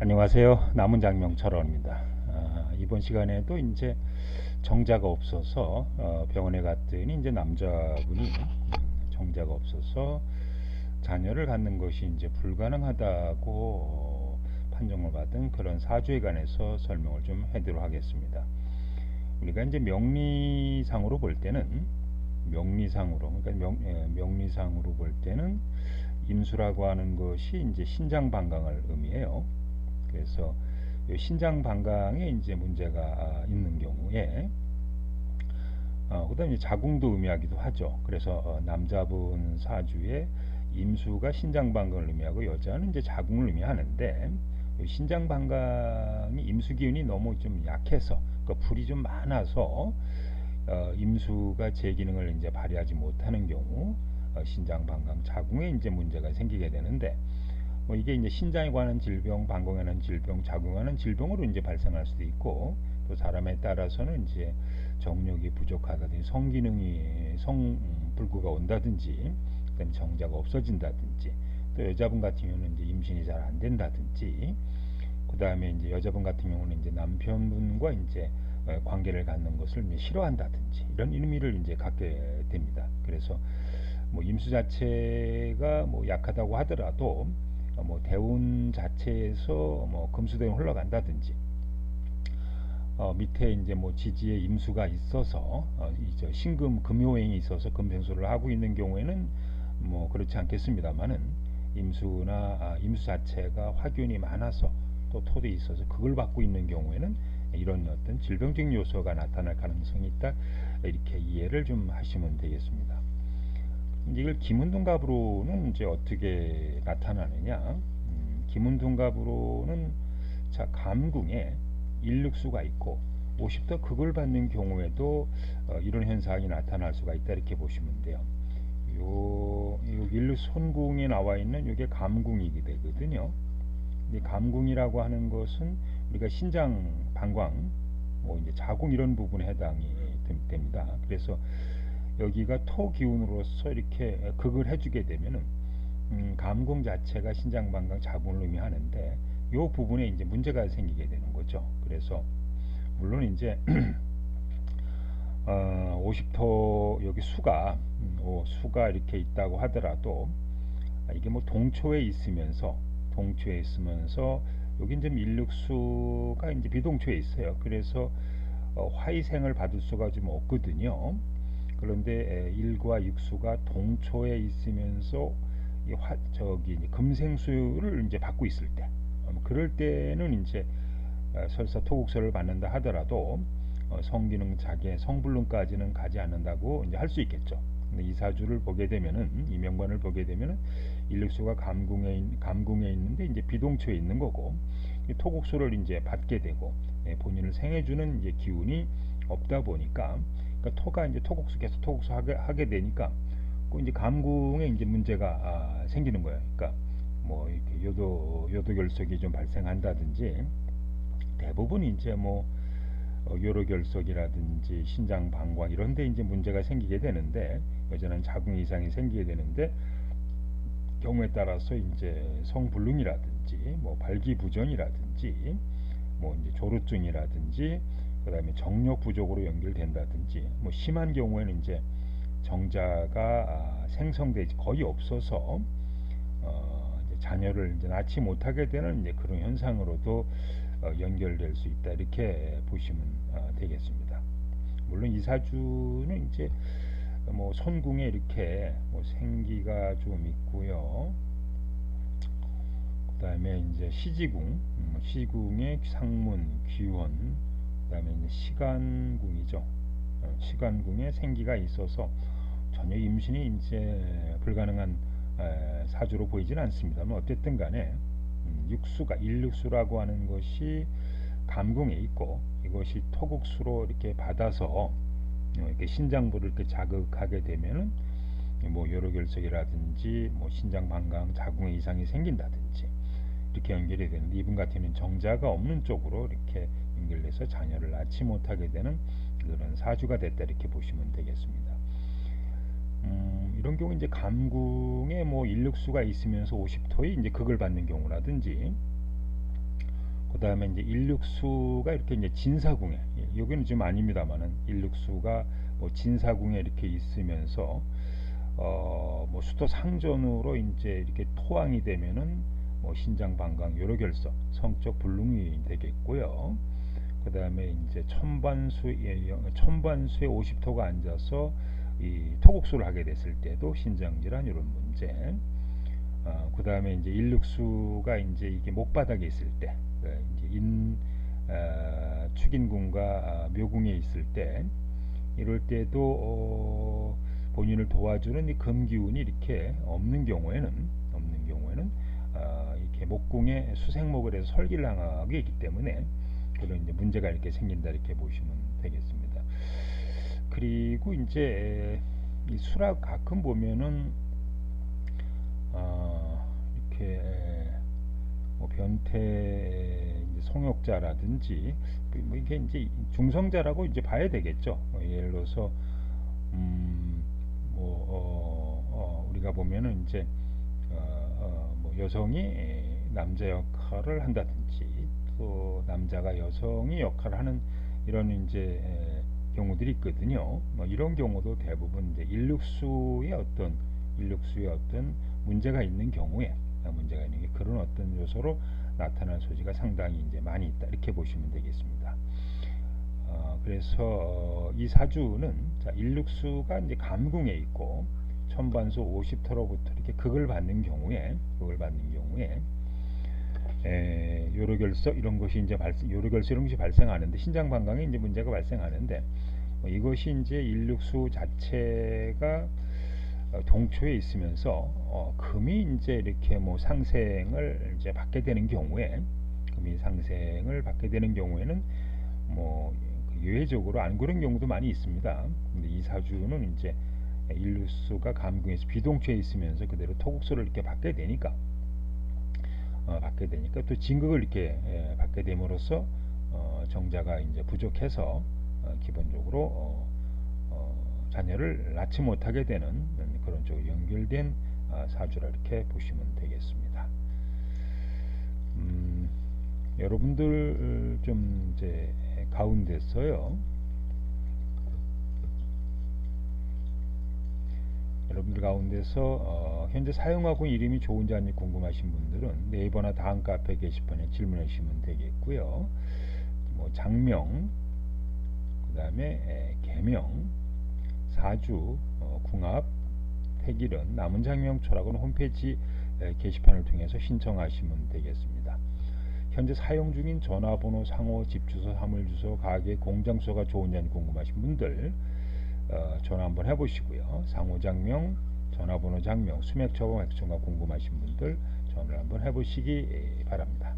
안녕하세요. 남은 장명 철원입니다. 아, 이번 시간에도 이제 정자가 없어서 어, 병원에 갔더니 이제 남자분이 정자가 없어서 자녀를 갖는 것이 이제 불가능하다고 어, 판정을 받은 그런 사주에 관해서 설명을 좀 해드리도록 하겠습니다. 우리가 이제 명리상으로 볼 때는 명리상으로 그러니까 명, 예, 명리상으로 볼 때는 임수라고 하는 것이 이제 신장 방광을 의미해요. 그래서 신장 방광에 이제 문제가 있는 경우에 어, 그다음에 자궁도 의미하기도 하죠. 그래서 어, 남자분 사주에 임수가 신장 방광을 의미하고 여자는 이제 자궁을 의미하는데 신장 방광이 임수 기운이 너무 좀 약해서 그 불이 좀 많아서 어, 임수가 제 기능을 이제 발휘하지 못하는 경우 어, 신장 방광 자궁에 이제 문제가 생기게 되는데 뭐 이게 이제 신장에 관한 질병, 방광에 관한 질병, 관한 질병으로 이제 발생할 수도 있고 또 사람에 따라서는 이제 정력이 부족하다든지 성기능이 성불구가 온다든지 그다음에 정자가 없어진다든지 또 여자분 같은 경우는 이제 임신이 잘 안 된다든지 그다음에 이제 여자분 같은 경우는 이제 남편분과 이제 어, 관계를 갖는 것을 이제 싫어한다든지 이런 의미를 이제 갖게 됩니다. 그래서 뭐 임수 자체가 뭐 약하다고 하더라도 어, 뭐 대운 자체에서 뭐 금수대운 흘러간다든지 어, 밑에 이제 뭐 지지에 임수가 있어서 어, 이제 신금 금요행이 있어서 금생수를 하고 있는 경우에는 뭐 그렇지 않겠습니다만은 임수나 아, 임수 자체가 화균이 많아서 또 토도 있어서 그걸 받고 있는 경우에는 이런 어떤 질병적 요소가 나타날 가능성이 있다 이렇게 이해를 좀 하시면 되겠습니다. 이걸 기문둔갑으로는 이제 어떻게 나타나느냐? 음, 기문둔갑으로는 자 감궁에 일육수가 있고 50도 극을 받는 경우에도 어, 이런 현상이 나타날 수가 있다 이렇게 보시면 돼요. 요, 요 일루 손궁에 나와 있는 이게 감궁이게 되거든요. 이 감궁이라고 하는 것은 우리가 신장, 방광, 뭐 이제 자궁 이런 부분에 해당이 됩니다. 그래서 여기가 토 기운으로서 이렇게 극을 해주게 되면은 음, 감궁 자체가 신장 방광 자궁을 의미하는데 이 부분에 이제 문제가 생기게 되는 거죠. 그래서 물론 이제 어, 50토 여기 수가 음, 오, 수가 이렇게 있다고 하더라도 아, 이게 뭐 동초에 있으면서 동초에 있으면서 여기 이제 밀육수가 이제 비동초에 있어요. 그래서 어, 화이생을 받을 수가 좀 없거든요. 그런데 일과 육수가 동초에 있으면서 이 화, 저기 금생수를 이제 받고 있을 때 그럴 때는 이제 어, 설사 토국서를 받는다 하더라도 어, 성기능 자계 성불능까지는 가지 않는다고 이제 할 수 있겠죠. 근데 이 사주를 보게 되면은 이 명관을 보게 되면은 일육수가 감궁에 감궁에 있는데 이제 비동초에 있는 거고 토국수를 이제 받게 되고 네, 본인을 생해주는 이제 기운이 없다 보니까 그러니까 토가 이제 토국수 계속 토국수 하게, 하게 되니까 그 이제 감궁에 이제 문제가 아, 생기는 거예요. 그러니까 뭐 이렇게 요도 요도 결석이 좀 발생한다든지 대부분 이제 뭐 어, 요로 결석이라든지 신장 방광 이런 데 이제 문제가 생기게 되는데 여전한 자궁 이상이 생기게 되는데 경우에 따라서 이제 성불능이라든지 뭐 발기부전이라든지 뭐 이제 조루증이라든지 그 다음에 정력 부족으로 연결된다든지 뭐 심한 경우에는 이제 정자가 아, 생성되지 거의 없어서 어 이제 자녀를 이제 낳지 못하게 되는 이제 그런 현상으로도 어 연결될 수 있다 이렇게 보시면 어 되겠습니다. 물론 이 사주는 이제 뭐 손궁에 이렇게 뭐 생기가 좀 있고요. 그 다음에 이제 시지궁, 음, 시궁의 상문, 귀원, 그 다음에 시간궁이죠. 어, 시간궁에 생기가 있어서 전혀 임신이 이제 불가능한 사주로 보이지는 않습니다만 어쨌든 간에 음, 육수가 일육수라고 하는 것이 감궁에 있고 이것이 토국수로 이렇게 받아서 어, 이렇게 신장부를 이렇게 자극하게 되면은 뭐 여러 결석이라든지 뭐 신장 방광 자궁에 이상이 생긴다든지 이렇게 연결이 되는데 이분 같은 정자가 없는 쪽으로 이렇게 연결돼서 자녀를 낳지 못하게 되는 그런 사주가 됐다 이렇게 보시면 되겠습니다. 음, 이런 경우 이제 감궁에 뭐 인력수가 있으면서 50토의 이제 극을 받는 경우라든지 그 다음에 이제 일육수가 이렇게 이제 진사궁에 예, 여기는 지금 아닙니다만은 일육수가 뭐 진사궁에 이렇게 있으면서 어뭐 수도 상전으로 이제 이렇게 토왕이 되면은 뭐 신장 방광 요로 결석 성적 불능이 되겠고요. 그 다음에 이제 천반수의 천반수의 50토가 앉아서 이 토곡수를 하게 됐을 때도 신장 질환 이런 문제. 어, 그 다음에 이제 일육수가 이제 이게 목바닥에 있을 때, 그 이제 인 어, 축인궁과 아, 묘궁에 있을 때, 이럴 때도 어, 본인을 도와주는 이 금기운이 이렇게 없는 경우에는 없는 경우에는 아, 이렇게 목궁에 수생목을 해서 설기를 향하게 있기 때문에 그런 이제 문제가 이렇게 생긴다 이렇게 보시면 되겠습니다. 그리고 이제 이 수락 가끔 보면은 어, 이렇게 뭐 변태 성욕자라든지 뭐 이게 이제 중성자라고 이제 봐야 되겠죠. 뭐 예를 들어서 음, 뭐 어, 어, 우리가 보면은 이제 어, 어, 뭐 여성이 남자 역할을 한다든지 또 남자가 여성이 역할을 하는 이런 이제 에, 경우들이 있거든요. 뭐 이런 경우도 대부분 이제 일육수의 어떤 일육수의 어떤 문제가 있는 경우에 아, 문제가 있는 게 그런 어떤 요소로 나타날 소지가 상당히 이제 많이 있다 이렇게 보시면 되겠습니다. 어, 그래서 어, 이 사주는 자 일육수가 이제 감궁에 있고 천반수 50터로부터 이렇게 극을 받는 경우에 극을 받는 경우에 에, 요로결석 이런 것이 이제 발생 요로결석 이런 것이 발생하는데 신장 방광에 이제 문제가 발생하는데 뭐 이것이 이제 일육수 자체가 어, 동초에 있으면서 어, 금이 이제 이렇게 뭐 상생을 이제 받게 되는 경우에 금이 상생을 받게 되는 경우에는 뭐 예외적으로 안 그런 경우도 많이 있습니다. 근데 이 사주는 이제 일루수가 감궁에서 비동초에 있으면서 그대로 토국소를 이렇게 받게 되니까 어, 받게 되니까 또 진극을 이렇게 예, 받게 됨으로써 어, 정자가 이제 부족해서 어, 기본적으로 어, 어, 자녀를 낳지 못하게 되는 그런 쪽으로 연결된 아, 사주라 이렇게 보시면 되겠습니다. 음, 여러분들 좀 이제 가운데서요. 여러분들 가운데서 어, 현재 사용하고 이름이 좋은지 아닌지 궁금하신 분들은 네이버나 다음 카페 게시판에 질문해 주시면 되겠고요. 뭐 장명, 그 다음에 개명, 사주, 어, 궁합, 택일은 남은 장명초라고 는 홈페이지 에, 게시판을 통해서 신청하시면 되겠습니다. 현재 사용 중인 전화번호, 상호, 집주소, 사물주소, 가게, 공장소가 좋은지 궁금하신 분들 어, 전화 한번 해보시고요. 상호 장명, 전화번호 장명, 수맥 처방 액션가 궁금하신 분들 전화를 한번 해보시기 바랍니다.